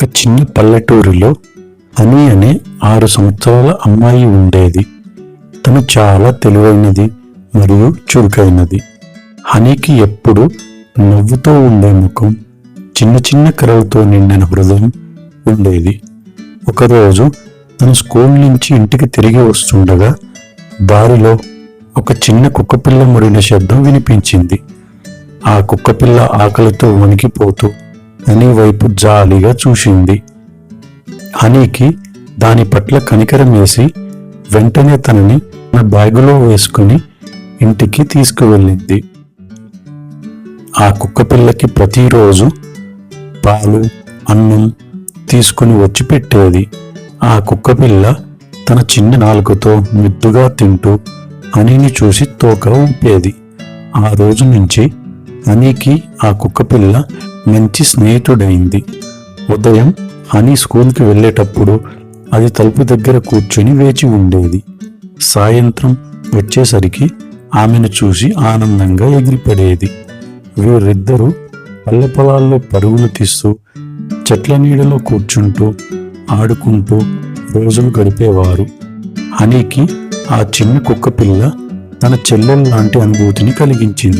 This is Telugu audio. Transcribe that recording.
ఒక చిన్న పల్లెటూరిలో హనీ అనే ఆరు సంవత్సరాల అమ్మాయి ఉండేది. తను చాలా తెలివైనది మరియు చురుకైనది. హనీకి ఎప్పుడు నవ్వుతూ ఉండే ముఖం చిన్న చిన్న కరలతో నిండిన హృదయం ఉండేది. ఒకరోజు తను స్కూల్ నుంచి ఇంటికి తిరిగి వస్తుండగా దారిలో ఒక చిన్న కుక్కపిల్ల మురిన శబ్దం వినిపించింది. ఆ కుక్కపిల్ల ఆకలితో వణికిపోతూ హనీ వైపు జాలిగా చూసింది. హనీకి దాని పట్ల కనికరం వేసి వెంటనే తనని తన బ్యాగులో వేసుకుని ఇంటికి తీసుకువెళ్ళింది. ఆ కుక్కపిల్లకి ప్రతిరోజు పాలు అన్నం తీసుకుని వచ్చి పెట్టేది. ఆ కుక్కపిల్ల తన చిన్న నాలుకతో ముద్దుగా తింటూ హనీని చూసి తోక ఊపేది. ఆ రోజు నుంచి హనీకి ఆ కుక్కపిల్ల మంచి స్నేహితుడైంది. ఉదయం హనీ స్కూల్కి వెళ్ళేటప్పుడు అది తలుపు దగ్గర కూర్చొని వేచి ఉండేది. సాయంత్రం వచ్చేసరికి ఆమెను చూసి ఆనందంగా ఎగిరిపడేది. వీరిద్దరూ పల్లె పొలాల్లో పరుగులు తీస్తూ చెట్ల నీడలో కూర్చుంటూ ఆడుకుంటూ రోజులు గడిపేవారు. హనీకి ఆ చిన్న కుక్క పిల్ల తన చెల్లెల్ లాంటి అనుభూతిని కలిగించింది.